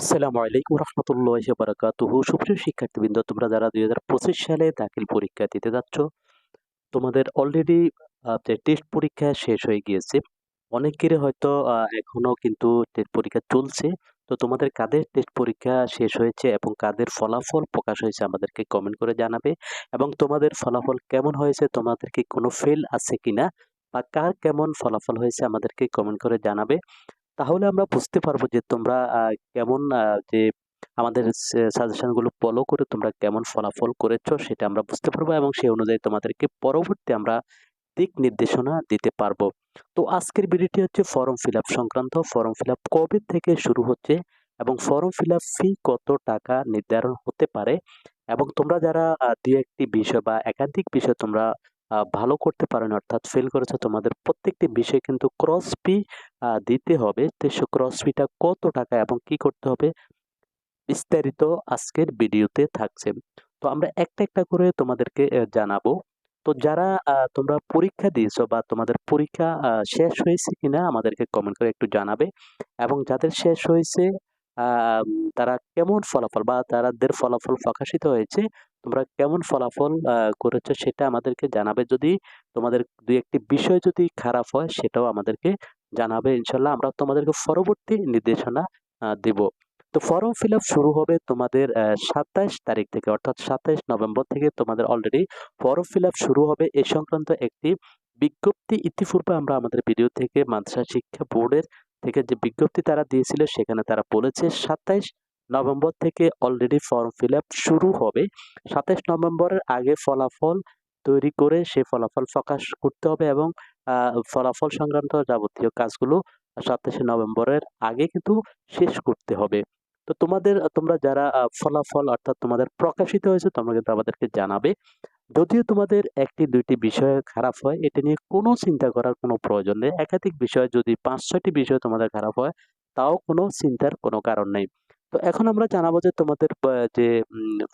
আসসালামু আলাইকুম রহমতুল্লাহ বারাকাতুহু। সুপ্রিয় শিক্ষার্থীবৃন্দ তোমরা যারা দুই হাজার পঁচিশ সালে দাখিল পরীক্ষা দিতে যাচ্ছ তোমাদের অলরেডি টেস্ট পরীক্ষা শেষ হয়ে গিয়েছে অনেকের হয়তো আহ, এখনও কিন্তু টেস্ট পরীক্ষা চলছে। তো তোমাদের কাদের টেস্ট পরীক্ষা শেষ হয়েছে এবং কাদের ফলাফল প্রকাশ হয়েছে আমাদেরকে কমেন্ট করে জানাবে। এবং তোমাদের ফলাফল কেমন হয়েছে তোমাদেরকে কোনো ফেল আছে কিনা বা কার কেমন ফলাফল হয়েছে আমাদেরকে কমেন্ট করে জানাবে। তাহলে আমরা বুঝতে পারব যে তোমরা কেমন যে আমাদের সাজেশনগুলো ফলো করে তোমরা কেমন ফলাফল করেছ সেটা আমরা বুঝতে পারব এবং সেই অনুযায়ী তোমাদেরকে পরবর্তী আমরা দিক নির্দেশনা দিতে পারব। তো আজকের ভিডিওটি হচ্ছে ফর্ম ফিল সংক্রান্ত। ফর্ম ফিল কবে থেকে শুরু হচ্ছে এবং ফর্ম ফিল ফি কত টাকা নির্ধারণ হতে পারে? এবং তোমরা যারা দু একটি বিষয় বা একাধিক বিষয় তোমরা ভালো করতে পারেন, অর্থাৎ ফেল করেছ তোমাদের প্রত্যেকটি বিষয় কিন্তু ক্রস ফি দিতে হবে। তো ক্রস ফিটা কত টাকা এবং কি করতে হবে? বিস্তারিত আজকের ভিডিওতে থাকছে। তো আমরা একটা একটা করে তোমাদেরকে জানাব। তো যারা তোমরা পরীক্ষা দিয়েছ বা তোমাদের পরীক্ষা শেষ হয়েছে কিনা আমাদেরকে কমেন্ট করে একটু জানাবে। এবং যাদের শেষ হয়েছে তারা কেমন ফলাফল বা তাদের ফলাফল প্রকাশিত হয়েছে তোমরা কেমন ফলাফল করেছ সেটা আমাদেরকে জানাবে। যদি তোমাদের দুই একটি বিষয় যদি খারাপ হয়, সেটাও আমাদেরকে জানাবে ইনশাল্লাহ। আমরা তোমাদেরকে পরবর্তী নির্দেশনা দিব। তো ফর্ম ফিল শুরু হবে তোমাদের সাতাইশ তারিখ থেকে, অর্থাৎ সাতাইশ নভেম্বর থেকে তোমাদের অলরেডি ফর্ম ফিল শুরু হবে। এ সংক্রান্ত একটি বিজ্ঞপ্তি ইতিপূর্বে আমরা আমাদের ভিডিও থেকে মাদ্রাসা শিক্ষা বোর্ডের থেকে যে বিজ্ঞপ্তি তারা দিয়েছিল, সেখানে তারা বলেছে সাতাইশ নভেম্বর থেকে অলরেডি ফর্ম ফিল শুরু হবে। সাতাইশ নভেম্বরের আগে ফলাফল তৈরি করে সে ফলাফল প্রকাশ করতে হবে এবং ফলাফল সংক্রান্ত যাবতীয় কাজগুলো সাতাশে নভেম্বরের আগে কিন্তু শেষ করতে হবে। তো তোমাদের, তোমরা যারা ফলাফল অর্থাৎ তোমাদের প্রকাশিত হয়েছে, তোমরা কিন্তু আমাদেরকে জানাবে। যদিও তোমাদের একটি, দুইটি বিষয় খারাপ হয়, এটা নিয়ে কোনো চিন্তা করার কোনো প্রয়োজন নেই। একাধিক বিষয় যদি পাঁচ, ছয়টি বিষয় তোমাদের খারাপ হয়, তাও কোনো চিন্তার কোনো কারণ নেই। তো এখন আমরা জানাব যে তোমাদের যে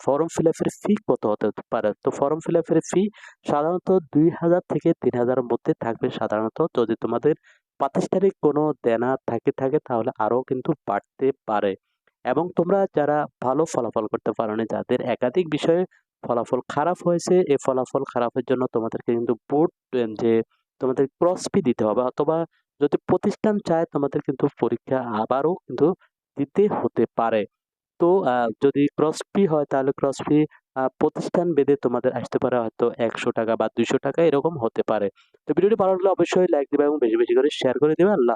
ফর্ম ফিল আপের ফি কত হতে পারে। তো ফর্ম ফিল আপের ফি সাধারণত দুই হাজার থেকে তিন হাজারের মধ্যে থাকবে সাধারণত। যদি তোমাদের পাঁচিশ তারিখ কোনো দেনা থাকে থাকে তাহলে আরও কিন্তু বাড়তে পারে। এবং তোমরা যারা ভালো ফলাফল করতে পারোনি যাদের একাধিক বিষয়ে ফলাফল খারাপ হয়েছে এই ফলাফল খারাপের জন্য তোমাদেরকে কিন্তু বোর্ড যে, তোমাদের ক্রস ফি দিতে হবে। অথবা যদি প্রতিষ্ঠান চায়, তোমাদের কিন্তু পরীক্ষা আবারও কিন্তু দিতে হতে পারে। তো যদি ক্রস ফি হয় তাহলে ক্রস ফি প্রতিষ্ঠান বেঁধে তোমাদের আসতে পারে হয়তো একশো টাকা বা দুইশো টাকা এরকম হতে পারে। তো ভিডিওটি ভালো লাগলে অবশ্যই লাইক দেবে এবং বেশি বেশি করে শেয়ার করে দেবে। আল্লাহ